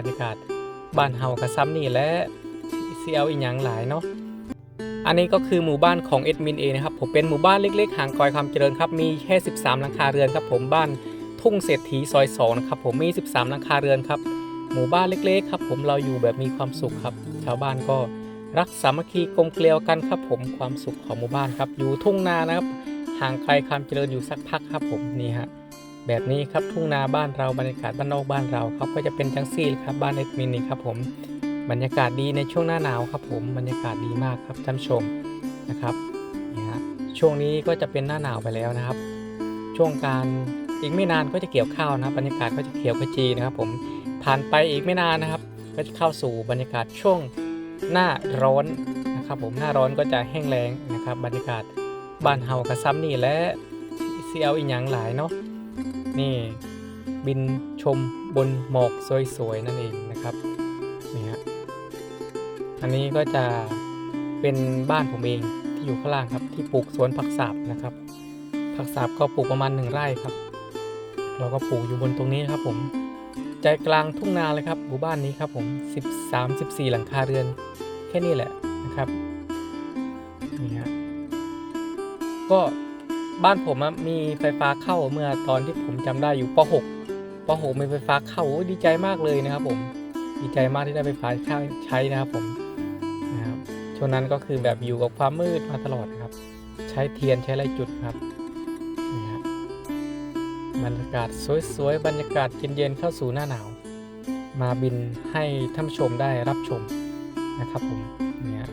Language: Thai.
บรรยากาศบ้านเฮากระซ้ำนี่และซีเอาอีกอย่างหลายเนาะอันนี้ก็คือหมู่บ้านของเอ็ดมินเองนะครับผมเป็นหมู่บ้านเล็กๆห่างไกลความเจริญครับมีแค่ 13 หลังคาเรือนครับผมบ้านทุ่งเศรษฐีซอย2นะครับผมมี 13 หลังคาเรือนครับหมู่บ้านเล็กๆครับผมเราอยู่แบบมีความสุขครับ ชาวบ้านก็รักสามัคคีกลมเกลียวกันครับผมความสุขของหมู่บ้านครับอยู่ทุ่งนานะครับห่างไกลความเจริญอยู่สักพักครับผมนี่ฮะ แบบนี้ครับทุ่งนาบ้านเราบรรยากาศบ้านนอกบ้านเราครับก็จะเป็นจังซี่ครับบ้านเอ็ดมินนี่ครับผมบรรยากาศดีในช่วงหน้าหนาวครับผมบรรยากาศดีมากครับท่านชมนะครับนี่ฮะช่วงนี้ก็จะเป็นหน้าหนาวไปแล้วนะครับ ช่วงการอีกไม่นานก็จะเกี่ยวข้าวนะบรรยากาศก็จะเขียวขจีนะครับ ผมผ่านไปอีกไม่นานนะครับ ก็จะเข้าสู่บรรยากาศช่วงหน้าร้อนนะครับ ผมหน้าร้อนก็จะแห้งแล้งนะครับ บรรยากาศบ้านเฮากระซ้ำนี่และซีเอาอีกอย่งหลายเนาะ นี่บินชมบนหมอกสวยๆนั่นเองนะครับนี่ฮะอันนี้ก็จะเป็นบ้านผมเองที่อยู่ข้างล่างครับที่ปลูกสวนผักสาบนะครับ ผักสาบก็ปลูกประมาณหนึ่งไร่ครับ เราก็ปลูกอยู่บนตรงนี้ครับผมใจกลางทุ่งนาเลยครับหมู่บ้านนี้ครับผม 13 14 หลังคาเรือน แค่นี้แหละนะครับนี่ฮะก็ บ้านผมอะมีไฟฟ้าเข้าเมื่อตอนที่ผมจำได้อยู่ป .6 ป .6 มีไฟฟ้าเข้าดีใจมากเลยนะครับ ผมดีใจมากที่ได้ไฟฟ้าเข้าใช้นะครับผมนะครับช่วงนั้นก็คือแบบอยู่กับความมืดมาตลอดนะครับ ใช้เทียนใช้อะไรจุดครับนี่ฮะบรรยากาศสวยๆบรรยากาศเย็นๆเข้าสู่หน้าหนาว มาบินให้ท่านชมได้รับชมนะครับผมเนี่ย